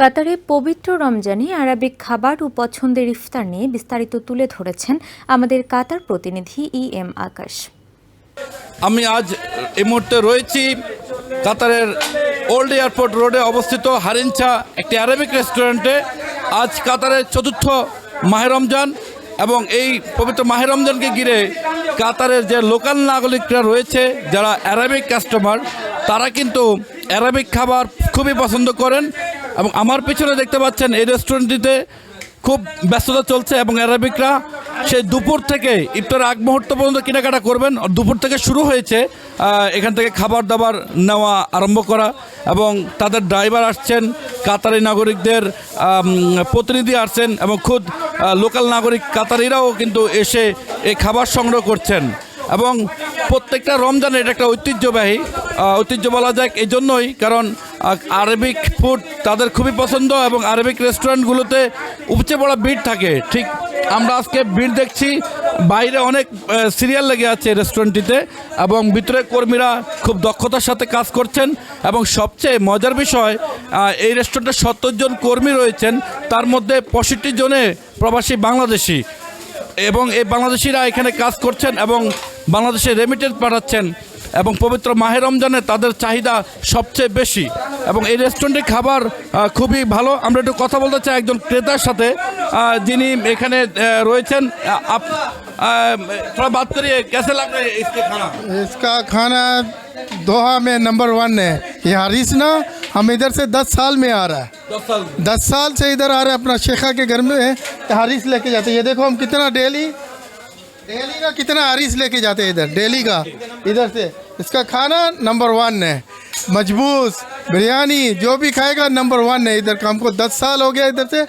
কাতারে পবিত্র রমজানে আরবিক খাবার ও পছন্দের ইফতার নিয়ে বিস্তারিত তুলে ধরেছেন আমাদের কাতার প্রতিনিধি ই এম আকাশ। আমি আজ এই মুহূর্তে রয়েছি কাতারের ওল্ড এয়ারপোর্ট রোডে অবস্থিত হারিনচা একটি আরবিক রেস্টুরেন্টে। আজ কাতারের চতুর্থ মাহে রমজান এবং এই পবিত্র মাহে রমজানকে ঘিরে কাতারের যে লোকাল নাগরিকরা রয়েছে, যারা অ্যারাবিক কাস্টমার, তারা কিন্তু অ্যারাবিক খাবার খুবই পছন্দ করেন। এবং আমার পিছনে দেখতে পাচ্ছেন এই রেস্টুরেন্টটিতে খুব ব্যস্ততা চলছে এবং অ্যারাবিকরা সেই দুপুর থেকে ইফতার আগ মুহূর্ত পর্যন্ত কেনাকাটা করবেন। দুপুর থেকে শুরু হয়েছে এখান থেকে খাবার দাবার নেওয়া আরম্ভ করা এবং তাদের ড্রাইভার আসছেন, কাতারি নাগরিকদের প্রতিনিধি আসছেন এবং খুদ লোকাল নাগরিক কাতারিরাও কিন্তু এসে এই খাবার সংগ্রহ করছেন। এবং প্রত্যেকটা রমজানে এটা একটা ঐতিহ্যবাহী ঐতিহ্য বলা যাক এই জন্যই কারণ আরবিক ফুড তাদের খুবই পছন্দ এবং আরবিক রেস্টুরেন্টগুলোতে উপচে পড়া ভিড় থাকে। ঠিক আমরা আজকে ভিড় দেখছি, বাইরে অনেক সিরিয়াল লেগে আছে রেস্টুরেন্টটিতে এবং ভিতরে কর্মীরা খুব দক্ষতার সাথে কাজ করছেন এবং সবচেয়ে মজার বিষয় এই রেস্টুরেন্টে সত্তর জন কর্মী রয়েছেন, তার মধ্যে পঁয়ষট্টি জনে প্রবাসী বাংলাদেশি এবং এই বাংলাদেশিরা এখানে কাজ করছেন এবং বাংলাদেশে রেমিটেন্স পাঠাচ্ছেন। এবং পবিত্র মাহে রমজানে তাদের চাহিদা সবচেয়ে বেশি এবং এই রেস্টুরেন্টের খাবার আহ, খুবই ভালো আমরা একটু কথা বলতে চাই একজন ক্রেতার সাথে আহ, যিনি এখানে আহ, রয়েছেন আহ, আপ আহ, थोड़ा बात करिए कैसे लग रहा है इसके खाना इसका खाना दोहा में नंबर वन है ये हारिस ना हम इधर से दस साल में आ रहा है दस साल दस साल से इधर आ रहे हैं अपना शेखा के घर में ये हारिस लेके जाते हैं ये देखो हम कितना डेली डेली का कितना हारिस लेके जाते हैं इधर डेली का इधर से इसका खाना नंबर वन है मजबूस बिरयानी जो भी खाएगा नंबर वन है इधर का हमको दस साल हो गया इधर से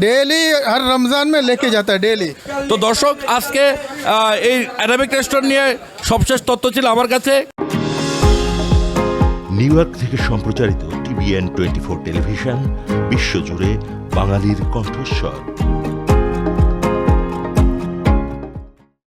डेली हर रमज़ान में लेके जाता है डेली তো দর্শক আজকে আহ, এই অ্যারাবিক রেস্টুরেন্ট নিয়ে সবশেষ তথ্য ছিল আমার কাছে নিউ ইয়র্ক থেকে সম্প্রচারিত টিভিএন টোয়েন্টি ফোর টেলিভিশন বিশ্বজুড়ে বাঙালির কণ্ঠস্বর